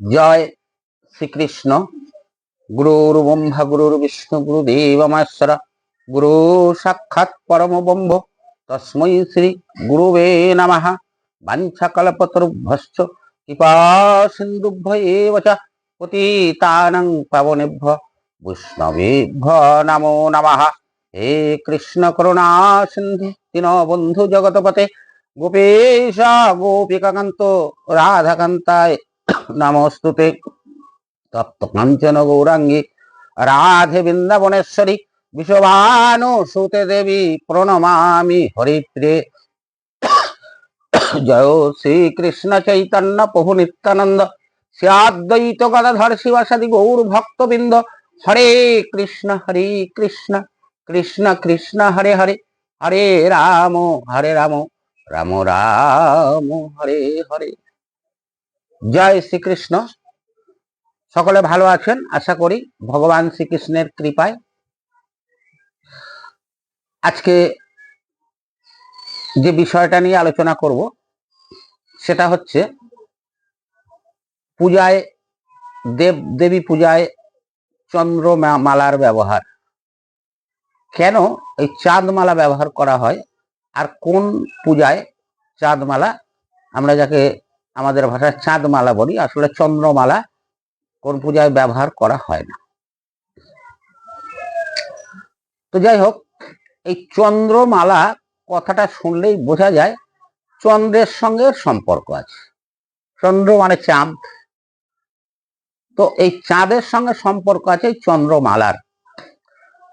জয় শ্রীকৃষ্ণ। গুরুর ব্রহ্মা গুরুর বিষ্ণু গুরুদেব, মহেশ্বর, গুরু সাক্ষাৎ পরম ব্রহ্ম তস্মৈ শ্রী গুরুবে নমঃ। বাঞ্ছাকল্পতরুভ্যশ্চ কৃপা সিন্ধুভ্য এব চ পতিতানং পাবনেভ্য বৈষ্ণবেভ্য নমো নমঃ। হে কৃষ্ণ করুণা সিন্ধু, দীনবন্ধু জগতপতে গোপেশ, গোপিকাকান্ত, রাধাকান্তায় নমস্তুতে তপ্ত কাঞ্চন গৌরাঙ্গী রাধে বৃন্দাবনেশ্বরী বিশ্বভানু সুতে দেবী প্রণমামি হরিপ্রে জয় শ্রীকৃষ্ণ চৈতন্য প্রভু নিত্যানন্দ শ্রীদ্বৈত গদাধর শিবাসাদি গৌর ভক্তবৃন্দ হরে কৃষ্ণ হরে কৃষ্ণ কৃষ্ণ কৃষ্ণ হরে হরে হরে রাম হরে রাম রাম রাম হরে হরে জয় শ্রীকৃষ্ণ। সকলে ভালো আছেন? আশা করি ভগবান শ্রীকৃষ্ণের কৃপায়। আজকে যে বিষয়টা নিয়ে আলোচনা করব, সেটা হচ্ছে পূজায় দেব, দেবী পূজায় চন্দ্র মালার ব্যবহার। কেন এই চাঁদমালা ব্যবহার করা হয় আর কোন পূজায় চাঁদমালা? আমরা যাকে আমাদের ভাষায় চাঁদমালা বলি, আসলে চন্দ্রমালা কোন পূজায় ব্যবহার করা হয় না। তো যাই হোক, এই চন্দ্রমালা কথাটা শুনলেই বোঝা যায় চন্দ্রের সঙ্গে সম্পর্ক আছে। চন্দ্র মানে চাঁদ। তো এই চাঁদের সঙ্গে সম্পর্ক আছে এই চন্দ্রমালার।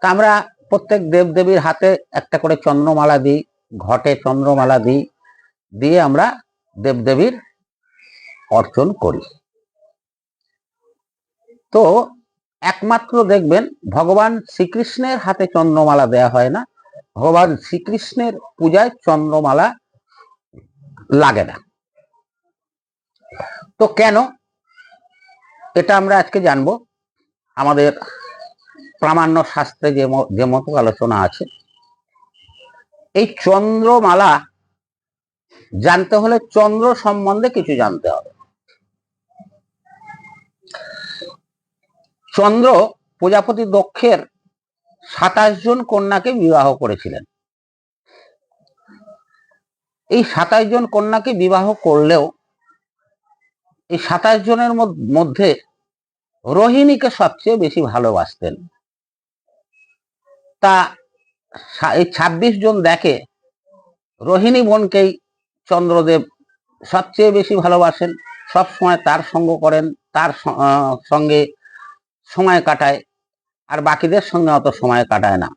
তা আমরা প্রত্যেক দেবদেবীর হাতে একটা করে চন্দ্রমালা দিই, ঘটে চন্দ্রমালা দিই, দিয়ে আমরা দেবদেবীর অর্চন করি। তো একমাত্র দেখবেন ভগবান শ্রীকৃষ্ণের হাতে চন্দ্রমালা দেয়া হয় না, ভগবান শ্রীকৃষ্ণের পূজায় চন্দ্রমালা লাগে না। তো কেন? এটা আমরা আজকে জানব। আমাদের প্রামাণ্য শাস্ত্রে যে যে মতো আলোচনা আছে, এই চন্দ্রমালা জানতে হলে চন্দ্র সম্বন্ধে কিছু জানতে হবে। চন্দ্র প্রজাপতি দক্ষের সাতাশ জন কন্যাকে বিবাহ করেছিলেন। এই সাতাশ জন কন্যাকে বিবাহ করলেও এই সাতাশ জনের মধ্যে রোহিণীকে সবচেয়ে বেশি ভালোবাসতেন। তা এই ছাব্বিশ জন দেখে রোহিণী বোনকেই চন্দ্রদেব সবচেয়ে বেশি ভালোবাসেন। সব সময় তার সঙ্গ করেন, তার সঙ্গে সময় কাটায়, আর বাকিদের সঙ্গে অত সময় কাটায় না।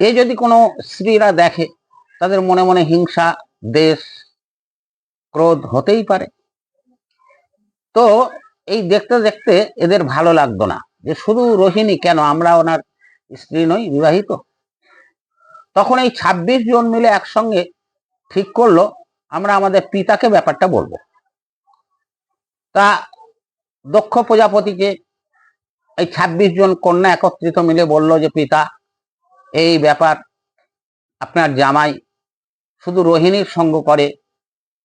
এই যদি কোনো স্ত্রীরা দেখে, তাদের মনে মনে হিংসা, দেশ, ক্রোধ হতেই পারে। তো এই দেখতে দেখতে এদের ভালো লাগতো না, যে শুধু রোহিণী কেন, আমরা ওনার স্ত্রী নই, বিবাহিত? তখন এই ২৬ জন মিলে একসঙ্গে ঠিক করল, আমরা আমাদের পিতাকে ব্যাপারটা বলব। তা দক্ষ প্রজাপতিকে এই ২৬ জন কন্যা একত্রিত মিলে বলল যে, পিতা, এই ব্যাপার আপনার জামাই শুধু রোহিণীর সঙ্গ করে,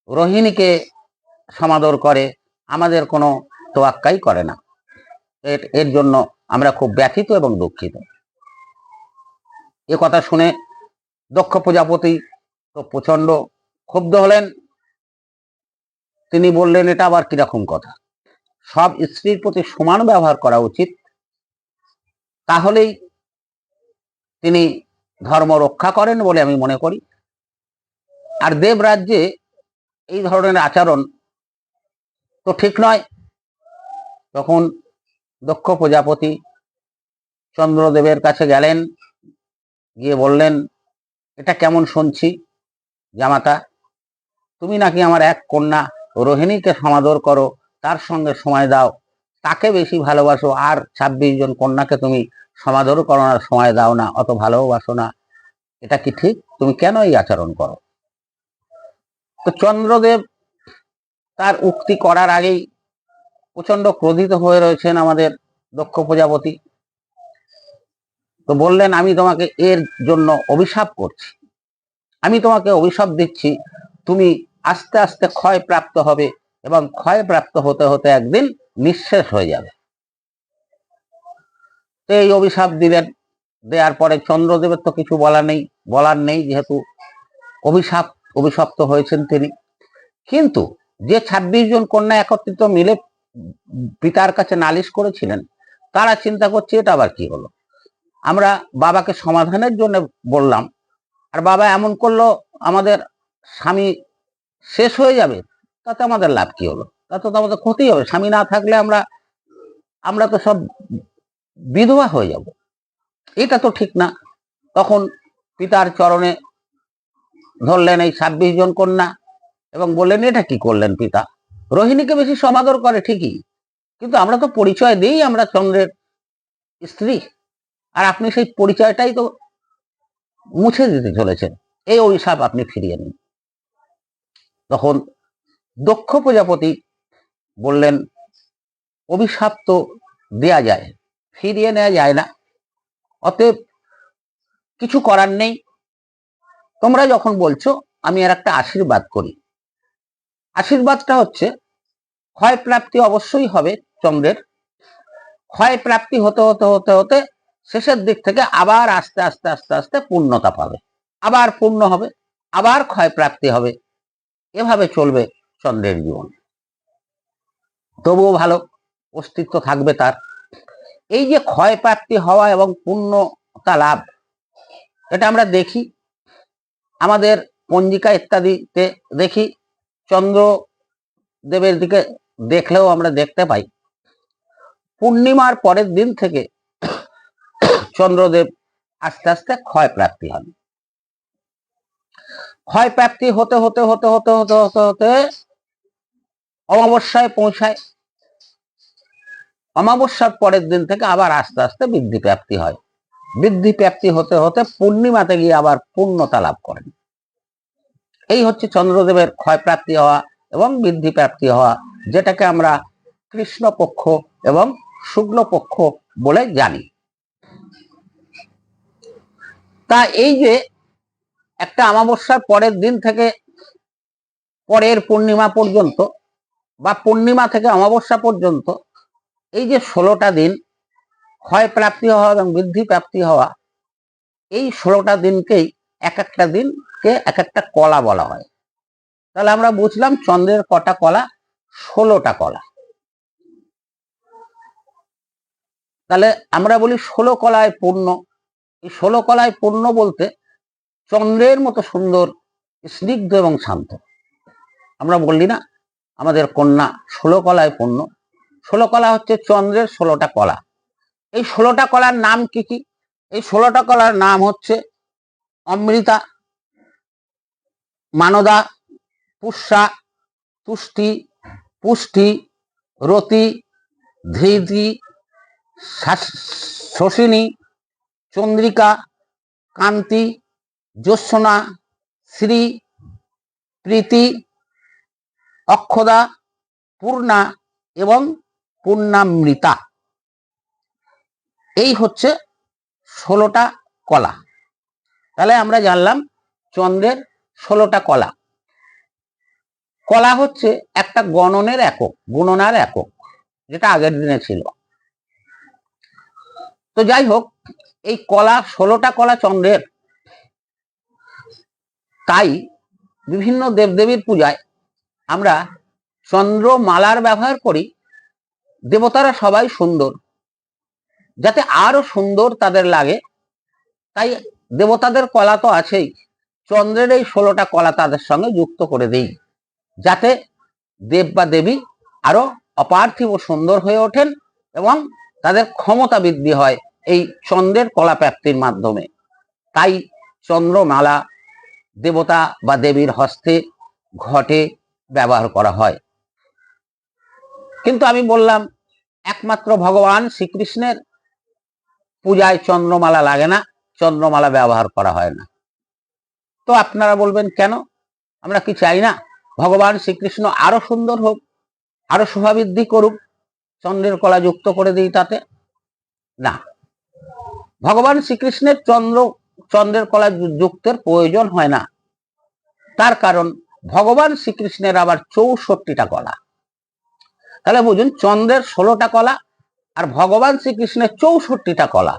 রোহিণীকে সমাদর করে, আমাদের কোনো তোয়াক্কাই করে না। এর এর জন্য আমরা খুব ব্যথিত এবং দুঃখিত। এ কথা শুনে দক্ষ প্রজাপতি তো প্রচণ্ড ক্ষুব্ধ হলেন। তিনি বললেন, এটা আবার কীরকম কথা? সব স্ত্রীর প্রতি সমান ব্যবহার করা উচিত তাহলেই তিনি ধর্ম রক্ষা করেন বলে আমি মনে করি। আর দেব রাজ্যে এই ধরনের আচরণ তো ঠিক নয়। তখন দক্ষ প্রজাপতি চন্দ্রদেবের কাছে গেলেন, গিয়ে বললেন, এটা কেমন শুনছি জামাতা? তুমি নাকি আমার এক কন্যা রোহিণীকে সমাদর করো, তার সঙ্গে সময় দাও। তাকে বেশি ভালোবাসো, আর ছাব্বিশ জন কন্যাকে তুমি সমাদর করো না, সময় দাও না, অত ভালোবাসো না। এটা কি ঠিক? তুমি কেন এই আচরণ করো? তো চন্দ্রদেব তার উক্তি করার আগেই প্রচণ্ড ক্রোধিত হয়ে রয়েছেন আমাদের দক্ষ প্রজাপতি। তো বললেন, আমি তোমাকে এর জন্য অভিশাপ করছি। আমি তোমাকে অভিশাপ দিচ্ছি। তুমি আস্তে আস্তে ক্ষয় প্রাপ্ত হবে এবং ক্ষয় প্রাপ্ত হতে হতে একদিন নিঃশেষ হয়ে যাবে। তো এই অভিশাপ দিলেন দেওয়ার পরে চন্দ্রদেবের তো কিছু বলার নেই বলার নেই, যেহেতু অভিশাপ, অভিশপ্ত হয়েছেন তিনি। কিন্তু যে ছাব্বিশ জন কন্যা একত্রিত মিলে পিতার কাছে নালিশ করেছিলেন, তারা চিন্তা করছে এটা আবার কি হলো? আমরা বাবাকে সমাধানের জন্য বললাম, আর বাবা এমন করল, আমাদের স্বামী শেষ হয়ে যাবে, তাতে আমাদের লাভ কি হলো? তাতে তো আমাদের ক্ষতি হবে, স্বামী না থাকলে আমরা আমরা তো সব বিধবা হয়ে যাব। এটা তো ঠিক না। তখন পিতার চরণে ধরলেন এই ছাব্বিশ জন কন্যা এবং বললেন, এটা কি করলেন পিতা? রোহিণীকে বেশি সমাদর করে ঠিকই, কিন্তু আমরা তো পরিচয় দিই আমরা চন্দ্রের স্ত্রী। আর আপনি সেই পরিচয়টাই তো মুছে দিতে চলেছেন। এই অভিশাপ আপনি ফিরিয়ে নিন। তখন দক্ষ প্রজাপতি বললেন, অভিশাপ তো দেয়া যায়। ফিরিয়ে নেওয়া যায় না। অতএব কিছু করার নেই। তোমরা যখন বলছো, আমি আর একটা আশীর্বাদ করি। আশীর্বাদটা হচ্ছে, ক্ষয় প্রাপ্তি অবশ্যই হবে চন্দ্রের। ক্ষয় প্রাপ্তি হতে হতে হতে হতে শেষের দিক থেকে আবার আস্তে আস্তে আস্তে আস্তে পূর্ণতা পাবে। আবার পূর্ণ হবে, আবার ক্ষয় প্রাপ্তি হবে। এভাবে চলবে চন্দ্রের জীবন। তবুও ভালো, অস্তিত্ব থাকবে তার। এই যে ক্ষয় প্রাপ্তি হওয়া এবং পূর্ণতা লাভ, এটা আমরা দেখি। আমাদের পঞ্জিকা ইত্যাদিতে দেখি চন্দ্র দেবের দিকে দেখলেও আমরা দেখতে পাই। পূর্ণিমার পরের দিন থেকে চন্দ্রদেব আস্তে আস্তে ক্ষয় প্রাপ্তি হন। ক্ষয় প্রাপ্তি হতে হতে হতে হতে হতে হতে হতে অমাবস্যায় পৌঁছায়। অমাবস্যার পরের দিন থেকে আবার আস্তে আস্তে বৃদ্ধি প্রাপ্তি হয়। বৃদ্ধি প্রাপ্তি হতে হতে পূর্ণিমাতে গিয়ে আবার পূর্ণতা লাভ করেন। এই হচ্ছে চন্দ্রদেবের ক্ষয় প্রাপ্তি হওয়া এবং বৃদ্ধি প্রাপ্তি হওয়া, যেটাকে আমরা কৃষ্ণ পক্ষ এবং শুক্ল পক্ষ বলে জানি। তা এই যে একটা অমাবস্যার পরের দিন থেকে পরের পূর্ণিমা পর্যন্ত বা পূর্ণিমা থেকে অমাবস্যা পর্যন্ত এই যে ষোলোটা দিন ক্ষয় প্রাপ্তি হওয়া এবং বৃদ্ধি প্রাপ্তি হওয়া, এই ষোলোটা দিনকেই এক একটা দিনকে এক একটা কলা বলা হয়। তাহলে আমরা বুঝলাম চন্দ্রের কটা কলা? ষোলোটা কলা। তাহলে আমরা বলি ষোলো কলায় পূর্ণ। এই ষোলো কলায় পূর্ণ বলতে চন্দ্রের মতো সুন্দর, স্নিগ্ধ এবং শান্ত। আমরা বললি না, আমাদের কন্যা ষোলো কলায় পূর্ণ। ষোলো কলা হচ্ছে চন্দ্রের ষোলোটা কলা। এই ষোলোটা কলার নাম কি কি? এই ষোলোটা কলার নাম হচ্ছে অমৃতা, মানদা, পুষ্যা তুষ্টি পুষ্টি, রতি, ধৃতি শশিনী, চন্দ্রিকা, কান্তি, জ্যোৎসনা, শ্রী, প্রীতি, অক্ষদা, পূর্ণা এবং পূর্ণামৃতা। এই হচ্ছে ষোলোটা কলা। তাহলে আমরা জানলাম চন্দ্রের ষোলোটা কলা। কলা হচ্ছে একটা গণনের একক, গুণনার একক, যেটা আগের দিনে ছিল। তো যাই হোক, এই কলা, ষোলোটা কলা চন্দ্রের। তাই বিভিন্ন দেবদেবীর পূজায় আমরা চন্দ্রমালার ব্যবহার করি। দেবতারা সবাই সুন্দর। যাতে আরও সুন্দর তাদের লাগে, তাই দেবতাদের কলা তো আছেই। চন্দ্রের এই ষোলোটা কলা তাদের সঙ্গে যুক্ত করে দেই, যাতে দেব বা দেবী আরও অপার্থিব সুন্দর হয়ে ওঠেন এবং তাদের ক্ষমতা বৃদ্ধি হয় এই চন্দ্রের কলা প্রাপ্তির মাধ্যমে। তাই চন্দ্রমালা দেবতা বা দেবীর হস্তে ঘটে ব্যবহার করা হয়। কিন্তু আমি বললাম, একমাত্র ভগবান শ্রীকৃষ্ণের পূজায় চন্দ্রমালা লাগে না, চন্দ্রমালা ব্যবহার করা হয় না। তো আপনারা বলবেন, কেন? আমরা কি চাই না? ভগবান শ্রীকৃষ্ণ আরও সুন্দর হোক, আরও শোভাবৃদ্ধি করুক, চন্দ্রের কলা যুক্ত করে দিই তাতে? না। ভগবান শ্রীকৃষ্ণের চন্দ্র, চন্দ্রের কলা যুক্তের প্রয়োজন হয় না। তার কারণ, ভগবান শ্রীকৃষ্ণের আবার চৌষট্টিটা কলা। তাহলে বুঝুন চন্দ্রের ষোলোটা কলা আর ভগবান শ্রীকৃষ্ণের চৌষট্টিটা কলা।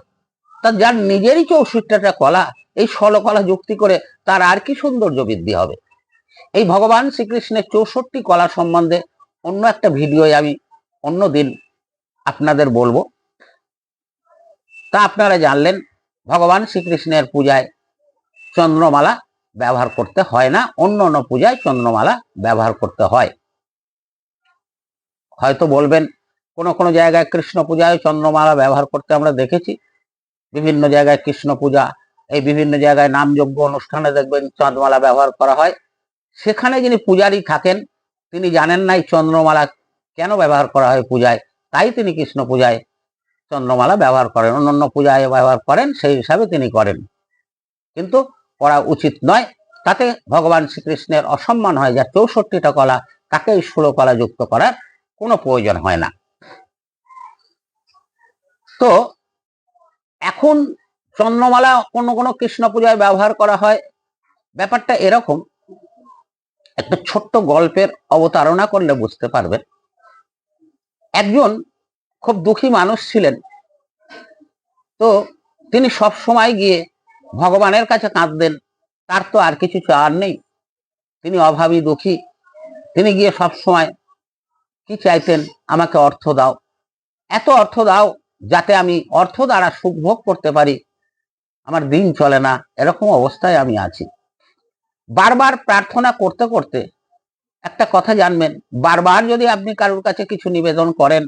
তা যার নিজেরই চৌষট্টিটা কলা, এই ষোলো কলা যুক্তি করে তার আর কি সৌন্দর্য বৃদ্ধি হবে? এই ভগবান শ্রীকৃষ্ণের চৌষট্টি কলা সম্বন্ধে অন্য একটা ভিডিও আমি অন্য দিন আপনাদের বলব। তা আপনারা জানলেন, ভগবান শ্রীকৃষ্ণের পূজায় চন্দ্রমালা ব্যবহার করতে হয় না অন্য অন্য পূজায় চন্দ্রমালা ব্যবহার করতে হয়। হয়তো বলবেন, কোনো কোনো জায়গায় কৃষ্ণ পূজায় চন্দ্রমালা ব্যবহার করতে আমরা দেখেছি। বিভিন্ন জায়গায় কৃষ্ণ পূজা, এই বিভিন্ন জায়গায় নামযজ্ঞ অনুষ্ঠানে দেখবেন চন্দ্রমালা ব্যবহার করা হয়। সেখানে যিনি পূজারী থাকেন, তিনি জানেন না এই চন্দ্রমালা কেন ব্যবহার করা হয় পূজায়, তাই তিনি কৃষ্ণ পূজায় চন্দ্রমালা ব্যবহার করেন, অন্যান্য পূজায় ব্যবহার করেন, সেই হিসাবে তিনি করেন। কিন্তু করা উচিত নয়, তাতে ভগবান শ্রীকৃষ্ণের অসম্মান হয়, যা চৌষট্টিটা কলা তাকে ষোলো কলা যুক্ত করার কোনো প্রয়োজন হয় না। তো এখন চন্দ্রমালা কোনো কোনো কৃষ্ণ পূজায় ব্যবহার করা হয়। ব্যাপারটা এরকম, একটা ছোট্ট গল্পের অবতারণা করলে বুঝতে পারবেন। একজন খুব দুঃখী মানুষ ছিলেন। তো তিনি সব সময় গিয়ে ভগবানের কাছে কাঁদতেন, তার তো আর কিছু চাওয়ার নেই। তিনি অভাবী দুঃখী। তিনি গিয়ে সব সময় কি চাইতেন? আমাকে অর্থ দাও। এত অর্থ দাও যাতে আমি অর্থ দ্বারা সুখ ভোগ করতে পারি। আমার দিন চলে না, এরকম অবস্থায় আমি আছি। বারবার প্রার্থনা করতে করতে একটা কথা জানবেন, বারবার যদি আপনি কারোর কাছে কিছু নিবেদন করেন,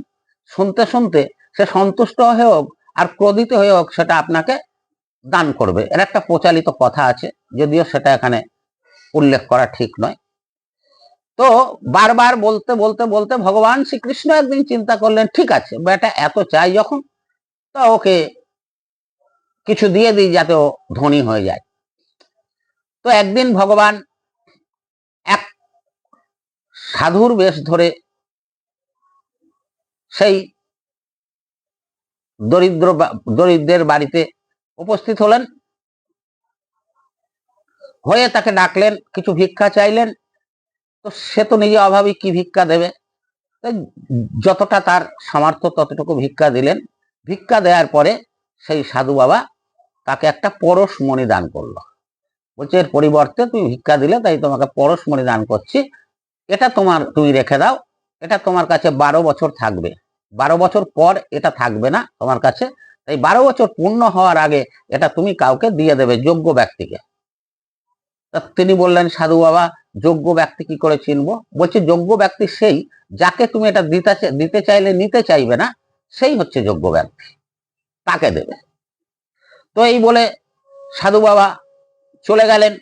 শুনতে শুনতে সে সন্তুষ্ট হয়ে হোক আর ক্রোধিত হয়ে হোক, সেটা আপনাকে দান করবে। এর একটা প্রচালিত কথা আছে, যদিও সেটা এখানে উল্লেখ করা ঠিক নয়। তো বারবার বলতে বলতে বলতে ভগবান শ্রীকৃষ্ণ একদিন চিন্তা করলেন, ঠিক আছে, বেটা এত চাই যখন, তো ওকে কিছু দিয়ে দিই যাতে ও ধনী হয়ে যায়। তো একদিন ভগবান এক সাধুর বেশ ধরে সেই দরিদ্র দরিদ্রের বাড়িতে উপস্থিত হলেন। হয়ে তাকে ডাকলেন, কিছু ভিক্ষা চাইলেন তো সে তো নিজে অভাবী কি ভিক্ষা দেবে? যতটা তার সামর্থ্য ততটুকু ভিক্ষা দিলেন। ভিক্ষা দেওয়ার পরে সেই সাধু বাবা তাকে একটা পরশ পরশমণি দান করল। বলছে, এর পরিবর্তে তুমি ভিক্ষা দিলে তাই তোমাকে পরশ পরশমণি দান করছি। এটা তোমার, তুমি রেখে দাও। এটা তোমার কাছে বারো বছর থাকবে। বারো বছর পর এটা থাকবে না তোমার কাছে। তাই বারো বছর পূর্ণ হওয়ার আগে এটা তুমি কাউকে দিয়ে দেবে যোগ্য ব্যক্তিকে। তিনি বললেন, সাধু বাবা, যোগ্য ব্যক্তি কি করে চিনবো? বলছে, যোগ্য ব্যক্তি সেই যাকে তুমি এটা দিতে দিতে চাইলে নিতে চাইবে না, সেই হচ্ছে যোগ্য ব্যক্তি, তাকে দেবে। তো এই বলে সাধু বাবা চলে গেলেন।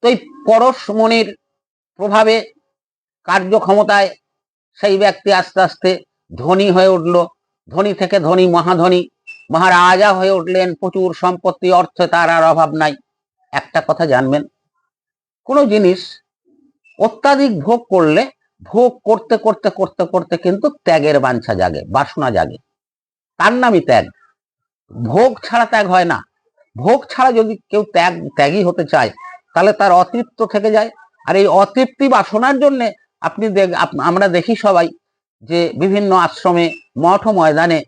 তো এই পরশমণির প্রভাবে কার্যক্ষমতায় সেই ব্যক্তি আস্তে আস্তে ধনী হয়ে উঠল। ধনী থেকে ধনী মহাধনী, মহারাজা হয়ে উঠলেন। প্রচুর সম্পত্তি, অর্থে তার আর অভাব নাই। একটা কথা জানবেন, কোনো জিনিস অত্যাধিক ভোগ করলে, ভোগ করতে করতে করতে করতে কিন্তু ত্যাগের বাঞ্ছা জাগে, বাসনা জাগে। তার নামই ত্যাগ। ভোগ ছাড়া ত্যাগ হয় না। ভোগ ছাড়া যদি কেউ ত্যাগ, ত্যাগী হতে চায়, তাহলে তার অতৃপ্ত থেকে যায়। আর এই অতৃপ্তি বাসনার জন্য আপনি দেখ আমরা দেখি সবাই যে বিভিন্ন আশ্রমে, মঠ ময়দানে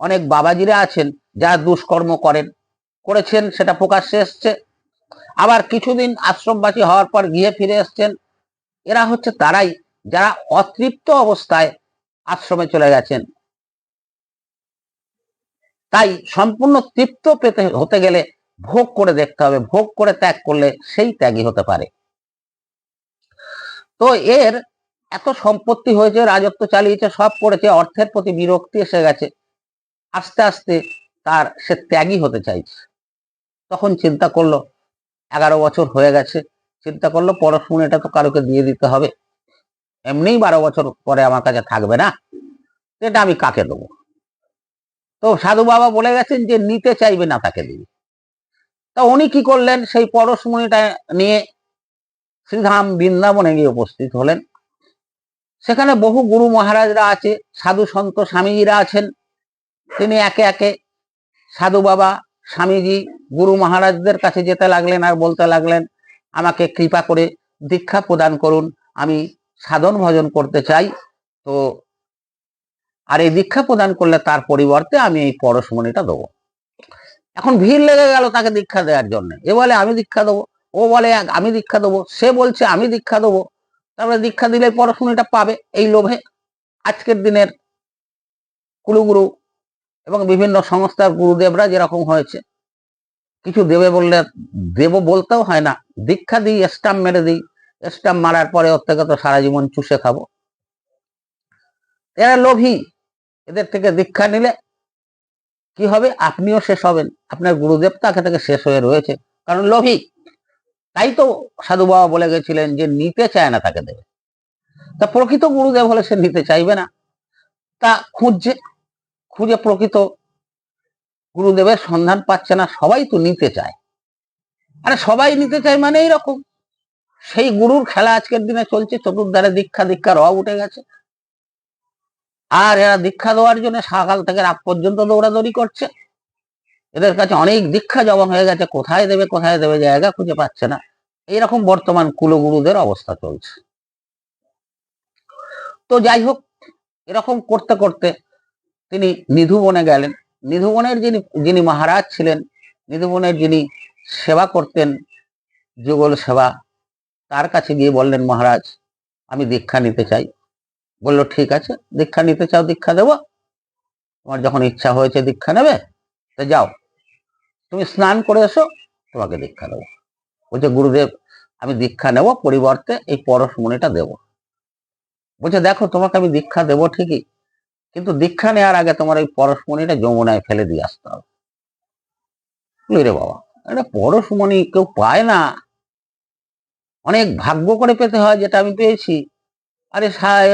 অনেক বাবাজিরা আছেন, যারা দুষ্কর্ম করেন, করেছেন, সেটা প্রকাশ্যে এসছে। আবার কিছুদিন আশ্রমবাসী হওয়ার পর গিয়ে ফিরে এসছেন। এরা হচ্ছে তারাই যারা অতৃপ্ত অবস্থায় আশ্রমে চলে গেছেন। তাই সম্পূর্ণ তৃপ্ত পেতে হতে গেলে ভোগ করে দেখতে হবে, ভোগ করে ত্যাগ করলে সেই ত্যাগী হতে পারে। তো এর এত সম্পত্তি হয়েছে, রাজত্ব চালিয়েছে, সব করেছে, অর্থের প্রতি বিরক্তি এসে গেছে। আস্তে আস্তে তার সে ত্যাগী হতে চাইছে। তখন চিন্তা করল এগারো বছর হয়ে গেছে। চিন্তা করল পড়াশোনাটা তো কারোকে দিয়ে দিতে হবে। এমনিই বারো বছর পরে আমার কাছে থাকবে না। এটা আমি কাকে দেবো? তো সাধু বাবা বলে গেছেন যে নিতে চাইবে না তাকে দিবি। তা উনি কি করলেন? সেই পরশমণিটা নিয়ে শ্রীধাম বৃন্দাবনে গিয়ে উপস্থিত হলেন। সেখানে বহু গুরু মহারাজরা আছে, সাধু সন্ত স্বামীজিরা আছেন। তিনি একে একে সাধু বাবা স্বামীজি গুরু মহারাজদের কাছে যেতে লাগলেন আর বলতে লাগলেন, আমাকে কৃপা করে দীক্ষা প্রদান করুন, আমি সাধন ভজন করতে চাই। তো আর এই দীক্ষা প্রদান করলে তার পরিবর্তে আমি এই পরশমণিটা দেবো। এখন ভিড় লেগে গেল তাকে দীক্ষা দেওয়ার জন্য। এ বলে, আমি দীক্ষা দেবো। ও বলে, আমি দীক্ষা দেবো। সে বলছে, আমি দীক্ষা দেবো। তারপরে দীক্ষা দিলে পরশমণিটা পাবে এই লোভে। আজকের দিনের কুলুগুরু এবং বিভিন্ন সংস্থার গুরুদেবরা যেরকম হয়েছে, কিছু দেবে বললে দেব বলতেও হয় না। দীক্ষা দিই, স্টাম্প মেরে দিই, স্টাম্প মারার পরে ওর থেকে তো সারা জীবন চুষে খাব। এরা লোভী, এদের থেকে দীক্ষা নিলে কি হবে? আপনিও শেষ হবেন। আপনার গুরুদেব তাকে থেকে শেষ হয়ে রয়েছে, কারণ লোভী। তাই তো সাধু বাবা বলে গেছিলেন যে, নিতে চায় না তাকে দেবে। তা প্রকৃত গুরুদেব হলে সে নিতে চাইবে না। তা খুঁজছে খুঁজে প্রকৃত গুরুদেবের সন্ধান পাচ্ছে না, সবাই তো নিতে চায়। আরে সবাই নিতে চায় মানে এইরকম সেই গুরুর খেলা আজকের দিনে চলছে, চতুর্ধারে দীক্ষা দীক্ষা রব উঠে গেছে। আর এরা দীক্ষা দেওয়ার জন্য সকাল থেকে রাত পর্যন্ত দৌড়াদৌড়ি করছে। এদের কাছে অনেক দীক্ষা জমা হয়ে গেছে, কোথায় দেবে কোথায় দেবে, জায়গা খুঁজে পাচ্ছে না। এইরকম বর্তমান কুলগুরুদের অবস্থা চলছে। তো যাই হোক, এরকম করতে করতে তিনি নিধুবনে গেলেন। নিধুবনের যিনি যিনি মহারাজ ছিলেন নিধুবনের যিনি সেবা করতেন, যুগল সেবা, তার কাছে গিয়ে বললেন, মহারাজ, আমি দীক্ষা নিতে চাই। বলল, ঠিক আছে, দীক্ষা নিতে চাও, দীক্ষা দেব। তোমার যখন ইচ্ছা হয়েছে দীক্ষা নেবে, তো যাও। তুমি স্নান করে এসো, তোমাকে দীক্ষা দেবো। বলছে, গুরুদেব, আমি দীক্ষা নেব, পরিবর্তে এই পরশ পরশমণিটা দেব। বলছে, দেখো, তোমাকে আমি দীক্ষা দেব ঠিকই কিন্তু দীক্ষা নেওয়ার আগে তোমার ওই পরশমণিটা যমুনায় ফেলে দিয়ে আসতে হবে। রে বাবা? এটা পরশমণি কেউ পায় না। অনেক ভাগ্য করে পেতে হয় যেটা আমি পেয়েছি। আরে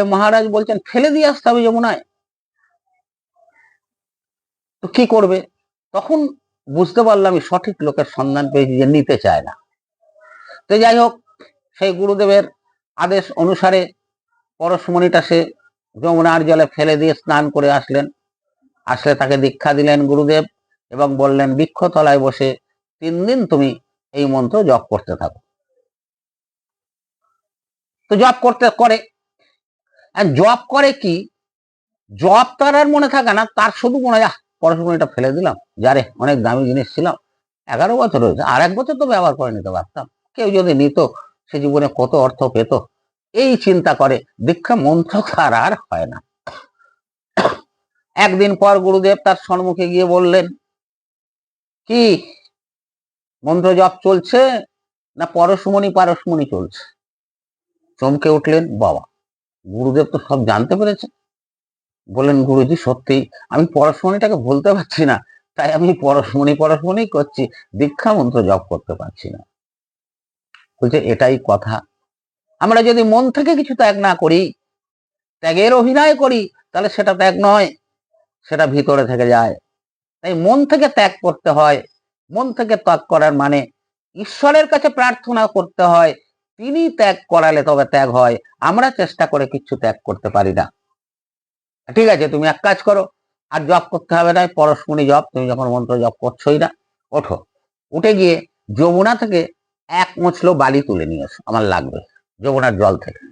মহারাজ বলছেন, ফেলে দিয়ে আসতে হবে যমুনায়। তো কি করবে? তখন বুঝতে পারলাম আমি সঠিক লোকের সন্ধান পেয়েছি যে নিতে চায় না। তো যাই হোক, সেই গুরুদেবের আদেশ অনুসারে পরশমণিটা সে যমুনার জলে ফেলে দিয়ে স্নান করে আসলেন। আসলে তাকে দীক্ষা দিলেন গুরুদেব এবং বললেন বৃক্ষতলায় বসে তিন দিন তুমি এই মন্ত্র জপ করতে থাকো। তো জপ করতে করে। জপ করে কি? জপ তার আর মনে থাকে না তার শুধু মনে "আহ, পরশমণিটা ফেলে দিলাম। যারে অনেক দামি জিনিস ছিলাম এগারো বছর হয়েছে আর এক বছর তো ব্যবহার করে নিতে পারতাম। কেউ যদি নিত সে জীবনে কত অর্থ পেত। এই চিন্তা করে। দীক্ষা মন্ত্র তার আর হয় না। একদিন পর গুরুদেব তার সম্মুখে গিয়ে বললেন, কি? মন্ত্র জপ চলছে না পরশমণি পারশমণি চলছে? চমকে উঠলেন বাবা। গুরুদেব তো সব জানতে পেরেছে বললেন, গুরুজি, সত্যি আমি পরশমণিটাকে বলতে পারছি না। তাই আমি পরশমণি পরশমণি করছি। দীক্ষা মন্ত্র জপ করতে পারছি না। বলছে, এটাই কথা। আমরা যদি মন থেকে কিছু ত্যাগ না করি, ত্যাগের অভিনয় করি, তাহলে সেটা ত্যাগ নয়, সেটা ভিতরে থেকে যায়। তাই মন থেকে ত্যাগ করতে হয়, মন থেকে ত্যাগ করার মানে ঈশ্বরের কাছে প্রার্থনা করতে হয়, তিনি ত্যাগ করালে তবে ত্যাগ হয়, আমরা চেষ্টা করে কিচ্ছু ত্যাগ করতে পারি না। ঠিক আছে, তুমি এক কাজ করো, আর জব করতে হবে না, পরশমণি জব তুমি যখন মন্ত্র জব করছোই না, ওঠো। উঠে গিয়ে যমুনা থেকে এক মুছলো বালি তুলে নিয়ে এসো, আমার লাগবে। যমুনার জল থেকে।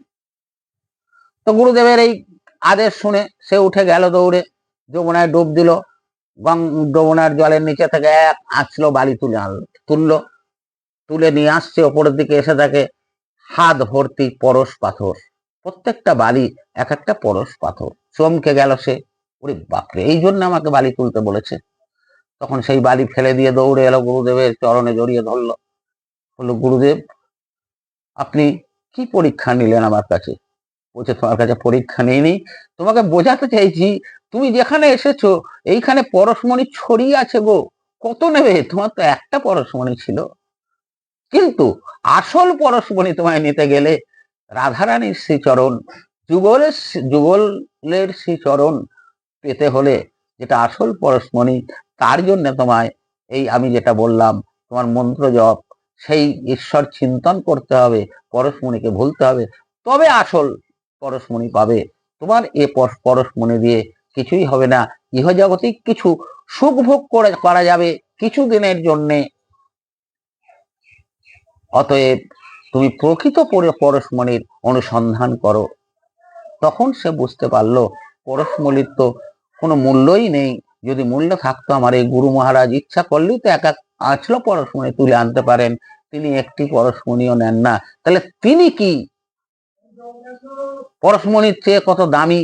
তো গুরুদেবের এই আদেশ শুনে সে উঠে গেল দৌড়ে, যমুনায় ডুব দিল, গং যমুনার জলের নিচে থেকে এক আঁচলো বালি তুলে আনলো, তুললো, তুলে নিয়ে আসছে ওপরের দিকে, এসে থাকে হাত ভর্তি পরশ পাথর, প্রত্যেকটা বালি এক একটা পরশ পাথর, চমকে গেল সে, ওরে বাপরে, এই জন্য আমাকে বালি তুলতে বলেছে? তখন সেই বালি ফেলে দিয়ে দৌড়ে এলো, গুরুদেবের চরণে জড়িয়ে ধরলো, বলল, গুরুদেব, আপনি কি পরীক্ষা নিলেন আমার কাছে? বলছে, তোমার কাছে পরীক্ষা নিইনি। তোমাকে বোঝাতে চাইছি, তুমি যেখানে এসেছ, এইখানে পরশমণি ছড়িয়ে আছে গো। কত নেবে? তোমার তো একটা পরশমণি ছিল। কিন্তু আসল পরশমণি তোমায় নিতে গেলে রাধারানীর শ্রীচরণ, যুগলের যুগলের শ্রীচরণ পেতে হলে যেটা আসল পরশমণি, তার জন্য তোমায় এই আমি যেটা বললাম, তোমার মন্ত্র জপ সেই ঈশ্বর চিন্তন করতে হবে, পরশমণিকে ভুলতে হবে। তবে আসল পরশমণি পাবে। তোমার এ পর- পরশমণি দিয়ে কিছুই হবে না। ইহজাগতিক কিছু সুখ ভোগ করে করা যাবে কিছু দিনের জন্যে। অতএব তুমি প্রকৃত পরে- পরশমণির অনুসন্ধান করো। তখন সে বুঝতে পারল, পরশমণির তো কোনো মূল্যই নেই। যদি মূল্য থাকতো আমার এই গুরু মহারাজ, ইচ্ছা করলেই তো এক এক আছলো পরশমণি তুলে আনতে পারেন। তিনি একটি পরশমণিও নেন না। তাহলে তিনি কি? পরশমণির চেয়ে কত দামি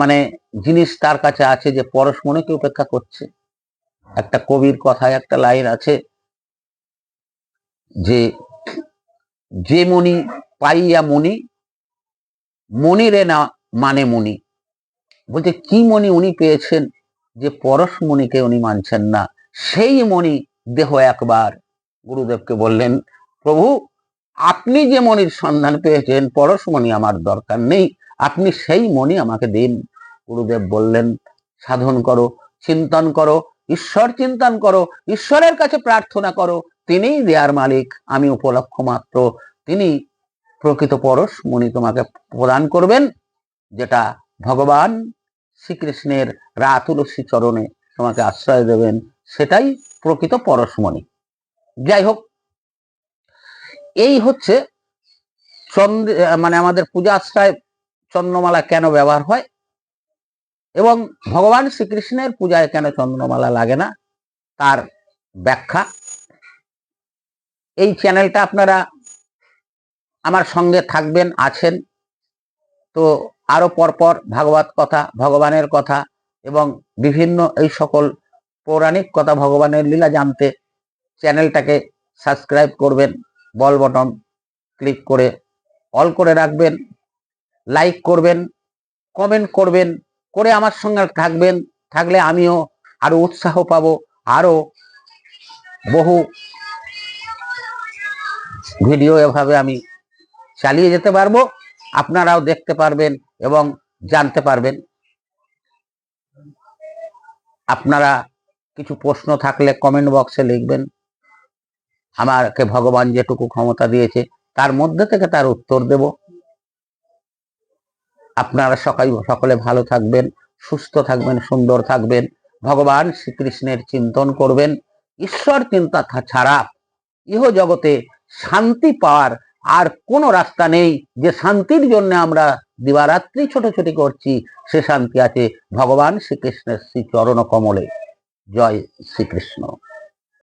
মানে জিনিস তার কাছে আছে যে পরশমণিকে উপেক্ষা করছে? একটা কবির কথায় একটা লাইন আছে যে যে মণি পাইয়া মণি, মণিরে না মানে মণি। বলছে, কি মণি উনি পেয়েছেন যে পরশমণিকে উনি মানছেন না? সেই মণি দেহ একবার গুরুদেবকে বললেন, প্রভু, আপনি যে মণির সন্ধান পেয়েছেন, পরশমণি আমার দরকার নেই, আপনি সেই মণি আমাকে দিন। গুরুদেব বললেন, সাধন করো, চিন্তন করো, ঈশ্বর চিন্তন করো, ঈশ্বরের কাছে প্রার্থনা করো, তিনিই দেয়ার মালিক, আমি উপলক্ষ মাত্র। তিনি প্রকৃত পরশ মণি তোমাকে প্রদান করবেন, যেটা ভগবান শ্রীকৃষ্ণের রাতুলসী চরণে তোমাকে আশ্রয় দেবেন। সেটাই প্রকৃত পরশমণি। যাই হোক এই হচ্ছে চন্দ্র মানে আমাদের পূজাশ্রয় চন্দ্রমালা কেন ব্যবহার হয় এবং ভগবান শ্রীকৃষ্ণের পূজায় কেন চন্দ্রমালা লাগে না, তার ব্যাখ্যা। এই চ্যানেলটা আপনারা আমার সঙ্গে থাকবেন, আছেন। তো আরও পরপর ভাগবত কথা, ভগবানের কথা এবং বিভিন্ন এই সকল পৌরাণিক কথা ভগবানের লীলা জানতে চ্যানেলটাকে সাবস্ক্রাইব করবেন, বল বটন ক্লিক করে, অল করে রাখবেন, লাইক করবেন, কমেন্ট করবেন, করে আমার সঙ্গে থাকবেন, থাকলে আমিও আরও উৎসাহ পাবো, আরও বহু ভিডিও এভাবে আমি চালিয়ে যেতে পারব, আপনারাও দেখতে পারবেন এবং জানতে পারবেন। আপনারা কিছু প্রশ্ন থাকলে কমেন্ট বক্সে লিখবেন। আমাকে ভগবান যেটুকু ক্ষমতা দিয়েছে, তার মধ্যে থেকে তার উত্তর দেব। আপনারা সকাল, সকলে ভালো থাকবেন, সুস্থ থাকবেন, সুন্দর থাকবেন। ভগবান শ্রীকৃষ্ণের চিন্তন করবেন। ঈশ্বর চিন্তা ছাড়া ইহ জগতে শান্তি পাওয়ার আর কোনো রাস্তা নেই। যে শান্তির জন্য আমরা দিবারাত্রি ছোটাছুটি করছি, সে শান্তি আছে ভগবান শ্রীকৃষ্ণের শ্রী চরণ কমলে জয় শ্রীকৃষ্ণ।